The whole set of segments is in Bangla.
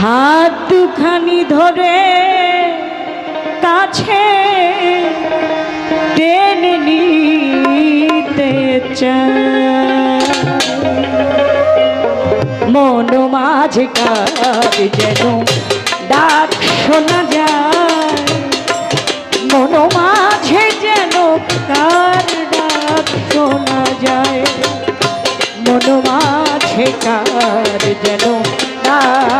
হাত দুখানি ধরে কাছে টেনে নিতে মন মাঝে কাজ যেন ডাক শোনা যায়। মন মাঝে যেন কার ডাক শোনা যায়। মন মাঝে কার যেন ডাক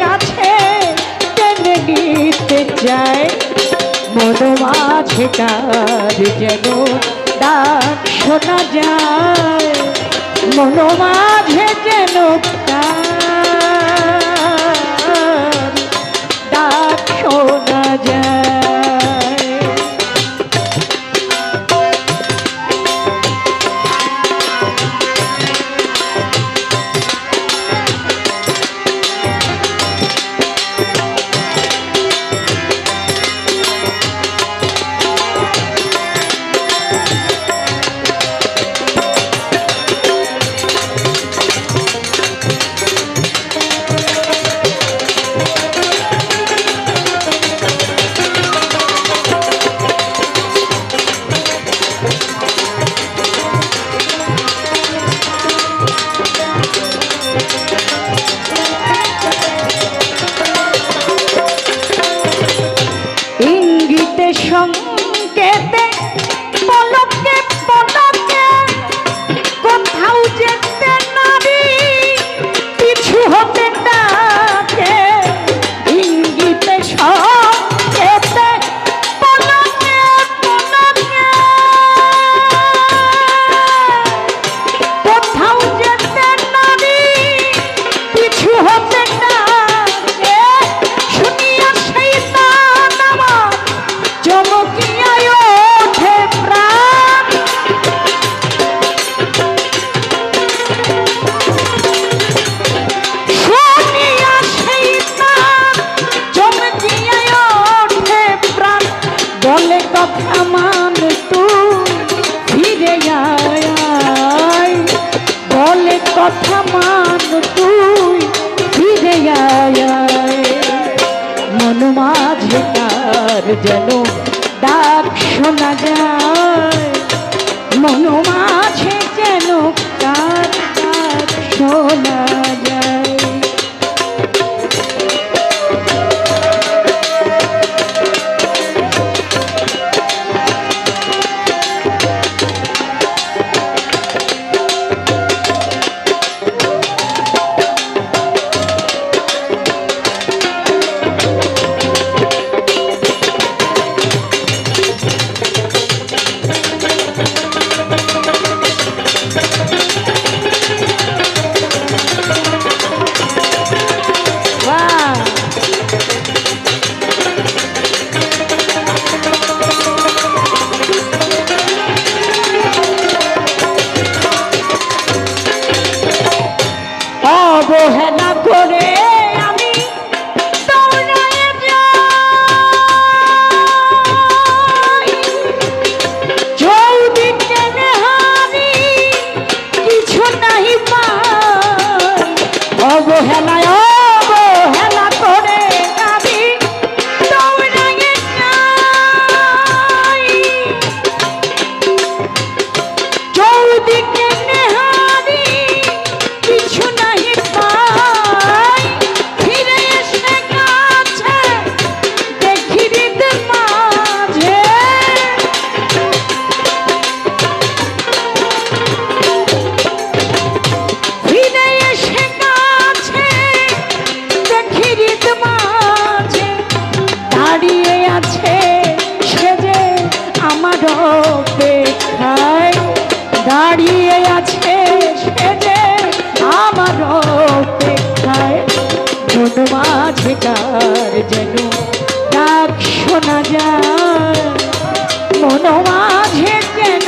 যায়। মন মাঝে যেন ডাক শোনা যায়। মন যেন কাজ যেন Keep তার যেন ডাক শোনা যায়। মন মাঝে যেন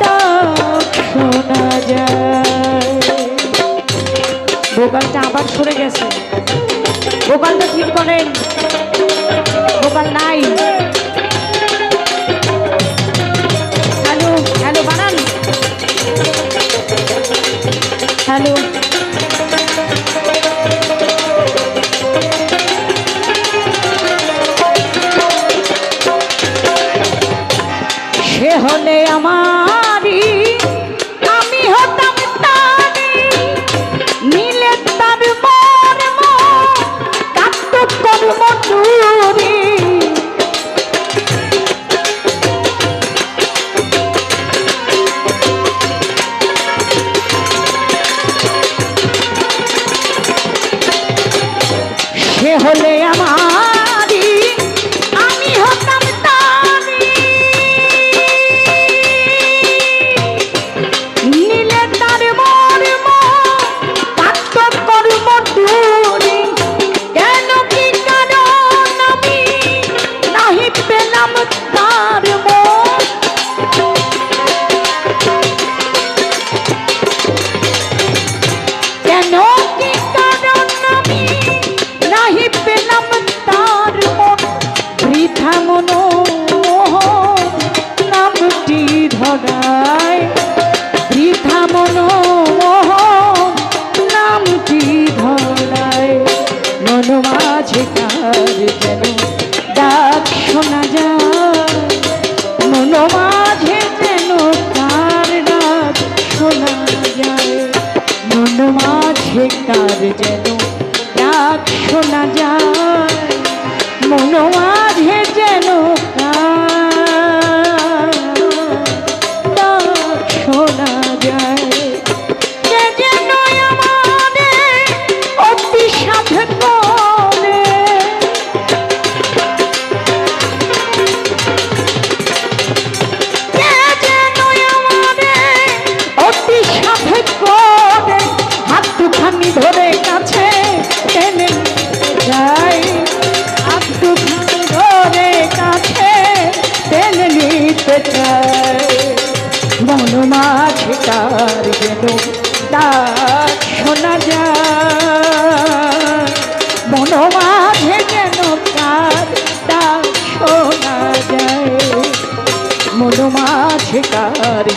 ডাক শোনা যায়। ভোকালটা আবার সরে গেছে। ভোকালটা ঠিক করেন। ভোকাল নাই। হ্যালো হ্যালো, বানান। হ্যালো। তার যেন ডাক শোনা যায়।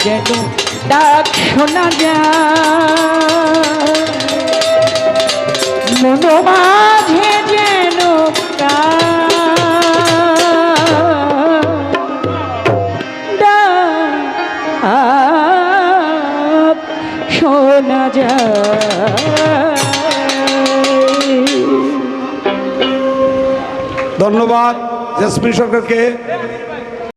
যেন ডাক শোনা যায়। মন মাঝে যেন শোনা যায়। ধন্যবাদ জেসমিন সরকারকে।